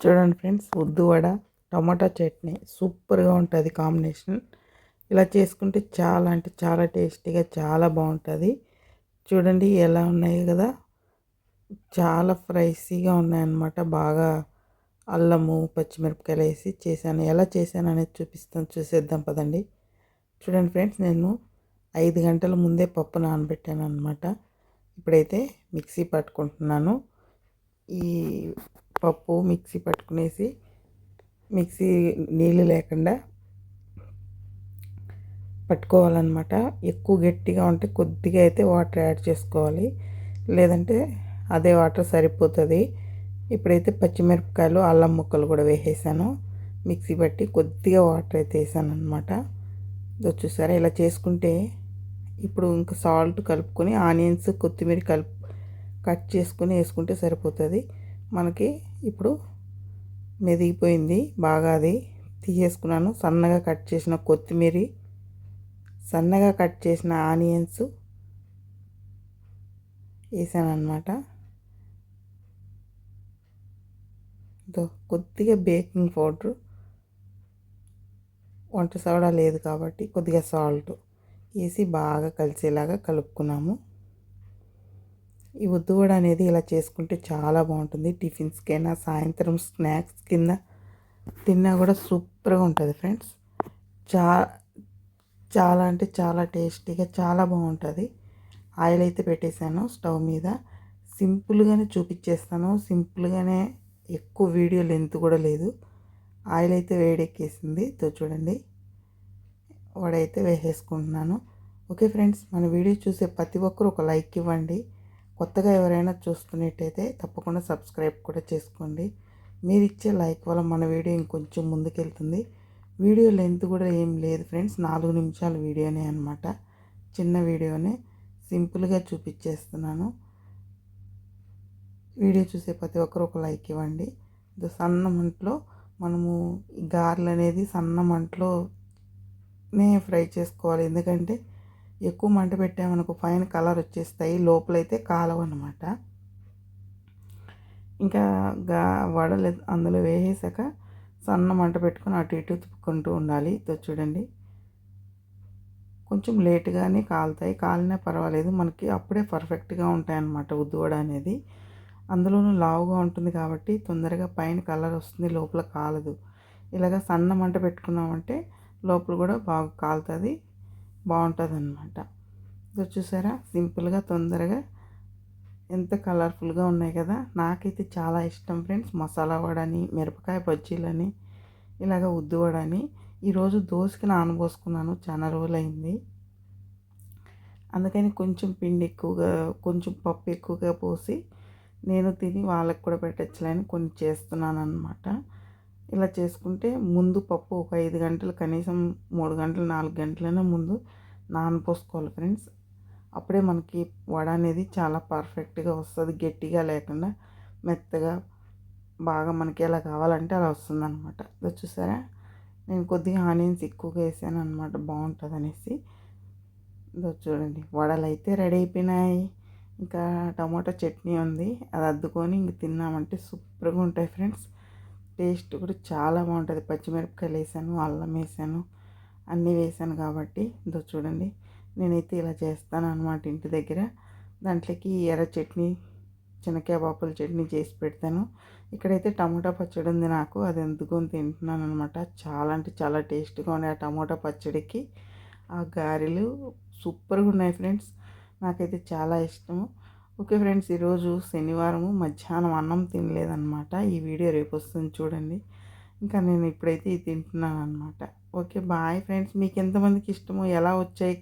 చూడండి ఫ్రెండ్స్ ఉద్దు వడ టమాటా చట్నీ సూపర్గా ఉంటుంది కాంబినేషన్. ఇలా చేసుకుంటే చాలా అంటే చాలా టేస్టీగా చాలా బాగుంటుంది. చూడండి ఎలా ఉన్నాయి కదా. చాలా ఫ్రైసీగా ఉన్నాయన్నమాట. బాగా అల్లము పచ్చిమిరపకాయలు వేసి చేశాను. ఎలా చేశాను అనేది చూపిస్తాను. చూసేద్దాం పదండి. చూడండి ఫ్రెండ్స్ నేను ఐదు గంటల ముందే పప్పు నానబెట్టాను అనమాట ఇప్పుడైతే మిక్సీ పట్టుకుంటున్నాను. ఈ పప్పు మిక్సీ పట్టుకునేసి మిక్సీ నీళ్ళు లేకుండా పట్టుకోవాలన్నమాట. ఎక్కువ గట్టిగా ఉంటే కొద్దిగా అయితే వాటర్ యాడ్ చేసుకోవాలి. లేదంటే అదే వాటర్ సరిపోతుంది. ఇప్పుడైతే పచ్చిమిరపకాయలు అల్లం ముక్కలు కూడా వేసేసాను. మిక్సీ పట్టి కొద్దిగా వాటర్ అయితే వేసాను అనమాట చూసారా ఇలా చేసుకుంటే ఇప్పుడు ఇంకా సాల్ట్ కలుపుకొని ఆనియన్స్ కొత్తిమీర కలుపు కట్ చేసుకుని వేసుకుంటే సరిపోతుంది. మనకి ఇప్పుడు మెదిగిపోయింది బాగా అది. తీసేసుకున్నాను. సన్నగా కట్ చేసిన కొత్తిమీర సన్నగా కట్ చేసిన ఆనియన్స్ వేసాను అనమాట కొద్దిగా బేకింగ్ పౌడర్. వంట సోడా లేదు కాబట్టి కొద్దిగా సాల్ట్ వేసి బాగా కలిసేలాగా కలుపుకున్నాము. ఈ ఉద్దువడ అనేది ఇలా చేసుకుంటే చాలా బాగుంటుంది. టిఫిన్స్కైనా సాయంత్రం స్నాక్స్ కింద తిన్నా కూడా సూపర్గా ఉంటుంది ఫ్రెండ్స్. చా చాలా అంటే చాలా టేస్టీగా చాలా బాగుంటుంది. ఆయిల్ అయితే పెట్టేశాను స్టవ్ మీద. సింపుల్గానే చూపించేస్తాను సింపుల్గానే ఎక్కువ వీడియో లెంత్ కూడా లేదు. ఆయిల్ అయితే వేడెక్కేసింది. తో చూడండి. వడైతే వేసేసుకుంటున్నాను. ఓకే ఫ్రెండ్స్ మన వీడియో చూసే ప్రతి ఒక్కరు ఒక లైక్ ఇవ్వండి. కొత్తగా ఎవరైనా చూస్తున్నట్టయితే తప్పకుండా సబ్స్క్రైబ్ కూడా చేసుకోండి. మీరు ఇచ్చే లైక్ వల్ల మన వీడియో ఇంకొంచెం ముందుకెళ్తుంది. వీడియో లెంత్ కూడా ఏం లేదు ఫ్రెండ్స్ నాలుగు నిమిషాల వీడియోనే అనమాట చిన్న వీడియోనే సింపుల్గా చూపించేస్తున్నాను వీడియో చూసే ప్రతి ఒక్కరు ఒక లైక్ ఇవ్వండి. సన్న మంటలో మనము గారెలు అనేది సన్న మంటలోనే ఫ్రై చేసుకోవాలి. ఎందుకంటే ఎక్కువ మంట పెట్టామనుకో పైన కలర్ వచ్చేస్తాయి లోపలైతే కాలవన్నమాట ఇంకా గా వడలు అందులో వేసేసాక సన్న మంట పెట్టుకొని అటు ఇటు తిప్పుకుంటూ ఉండాలి. చూడండి. కొంచెం లేటుగానే కాలుతాయి. కాలినా పర్వాలేదు. మనకి అప్పుడే పర్ఫెక్ట్గా ఉంటాయి అన్నమాట ఉద్దువడ అనేది. అందులోనూ లావుగా ఉంటుంది కాబట్టి తొందరగా పైన కలర్ వస్తుంది లోపల కాలదు. ఇలాగ సన్న మంట పెట్టుకున్నామంటే లోపల కూడా బాగా కాలుతుంది. బాగుంటుంది అనమాట చూసారా? సింపుల్గా తొందరగా ఎంత కలర్ఫుల్గా ఉన్నాయి కదా! నాకైతే చాలా ఇష్టం ఫ్రెండ్స్. మసాలా వడని మిరపకాయ బజ్జీలని ఇలాగ ఉద్దు వడని. ఈరోజు దోశకి నానబోసుకున్నాను. చాలా రోజులైంది. అందుకని కొంచెం పిండి ఎక్కువగా కొంచెం పప్పు ఎక్కువగా పోసి నేను తిని వాళ్ళకి కూడా పెట్టచ్చులని కొన్ని చేస్తున్నాను అనమాట ఇలా చేసుకుంటే ముందు పప్పు ఒక ఐదు గంటలు కనీసం మూడు గంటలు నాలుగు గంటలైనా ముందు నానపోసుకోవాలి ఫ్రెండ్స్. అప్పుడే మనకి వడ అనేది చాలా పర్ఫెక్ట్గా వస్తుంది గట్టిగా లేకుండా మెత్తగా బాగా మనకి ఎలా కావాలంటే అలా వస్తుంది అనమాట చూసారా? నేను కొద్దిగా ఆనియన్స్ ఎక్కువగా వేసాను అనమాట బాగుంటుంది అనేసి చూడండి వడలు అయితే రెడీ అయిపోయినాయి. ఇంకా టమాటో చట్నీ ఉంది అది అద్దుకొని ఇంక తిన్నామంటే సూపర్గా ఉంటాయి ఫ్రెండ్స్. టేస్ట్ కూడా చాలా బాగుంటుంది. పచ్చిమిరపకాయలు వేసాను అల్లం వేసాను అన్నీ వేసాను కాబట్టి ఇదో చూడండి. నేనైతే ఇలా చేస్తాను అనమాట ఇంటి దగ్గర. దాంట్లోకి ఎర్ర చట్నీ చిన్నకాయ పాపల చట్నీ చేసి పెడతాను. ఇక్కడైతే టమోటా పచ్చడి ఉంది నాకు అది ఎందుకొని తింటున్నాను అనమాట చాలా అంటే చాలా టేస్ట్గా ఉన్నాయి ఆ టమోటా పచ్చడికి. ఆ గారెలు సూపర్గా ఉన్నాయి ఫ్రెండ్స్. నాకైతే చాలా ఇష్టము. ఓకే ఫ్రెండ్స్ ఈరోజు శనివారము మధ్యాహ్నం అన్నం తినలేదన్నమాట. ఈ వీడియో రేపు వస్తుంది చూడండి. ఇంకా నేను ఇప్పుడైతే ఇది తింటున్నాను అనమాట ఓకే బాయ్ ఫ్రెండ్స్. మీకు ఎంతమందికి ఇష్టమో ఎలా వచ్చాయి